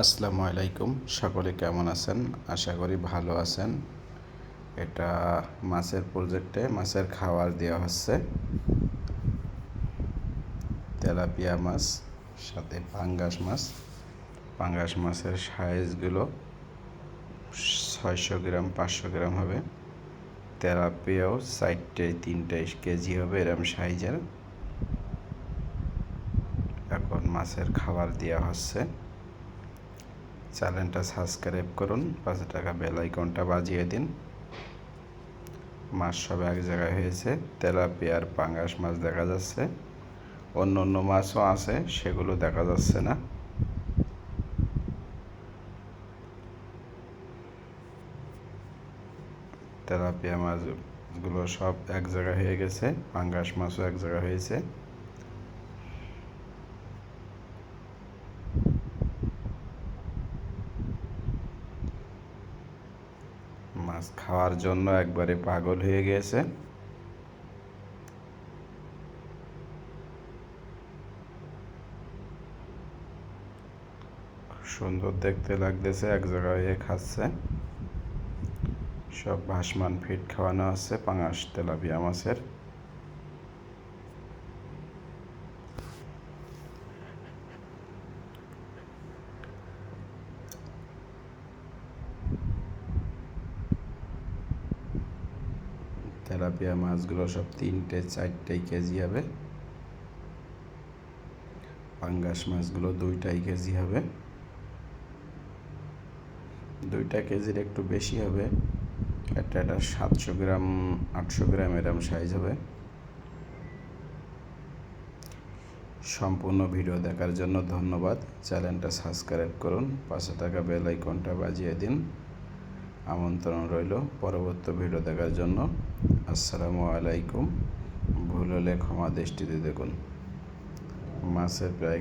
আসসালামু আলাইকুম। সকলে কেমন আছেন? আশা করি ভালো আছেন। এটা মাছের প্রজেক্টে মাছের খাবার দেওয়া হচ্ছে। তেলাপিয়া মাছ, সাথে পাঙ্গাস মাছ। পাঙ্গাস মাছের সাইজগুলো ছয়শো গ্রাম, পাঁচশো গ্রাম হবে। তেলাপিয়াও চারটে, তিনটে কেজি হবে এরম সাইজের এখন মাছের খাবার দেওয়া হচ্ছে। চ্যানেলটা সাবস্ক্রাইব করুন পাঁচশো টাকা বেল আইকনটা বাজিয়ে দিন। মাছ সব এক জায়গায় হয়েছে তেলাপিয়ার পাঙ্গাস মাছ দেখা যাচ্ছে। অন্য অন্য মাছও আছে, সেগুলো দেখা যাচ্ছে না। তেলাপিয়া মাছগুলো সব এক জায়গায় হয়ে গেছে, পাঙ্গাস মাছও এক জায়গায় হয়েছে। মাছ খাওয়ার জন্য একবারে পাগল হয়ে গেছে। সুন্দর দেখতে লাগতেছে, এক জায়গায় হয়ে খাচ্ছে। সব ভাসমান ফিট খাওয়ানো আছে, পাঙাশ তেলাপিয়া মাছের। তেলাপিয়া মাছগুলো সব তিনটে, চারটে কেজি হবে। পাঙ্গাস মাছগুলো দুইটাই কেজি হবে। দুইটা কেজির একটু বেশি হবে। একটা এটা সাতশো গ্রাম, আটশো গ্রাম এরম সাইজ হবে। সম্পূর্ণ ভিডিও দেখার জন্য ধন্যবাদ। চ্যানেলটা সাবস্ক্রাইব করুন। পাঁচশো টাকা বেল আইকনটা বাজিয়ে দিন। আমন্ত্রণ রইল পরবর্তী ভিডিও দেখার জন্য। আসসালামু আলাইকুম। ভুল হলে ক্ষমা দৃষ্টিতে দেখুন। মাছের প্রায়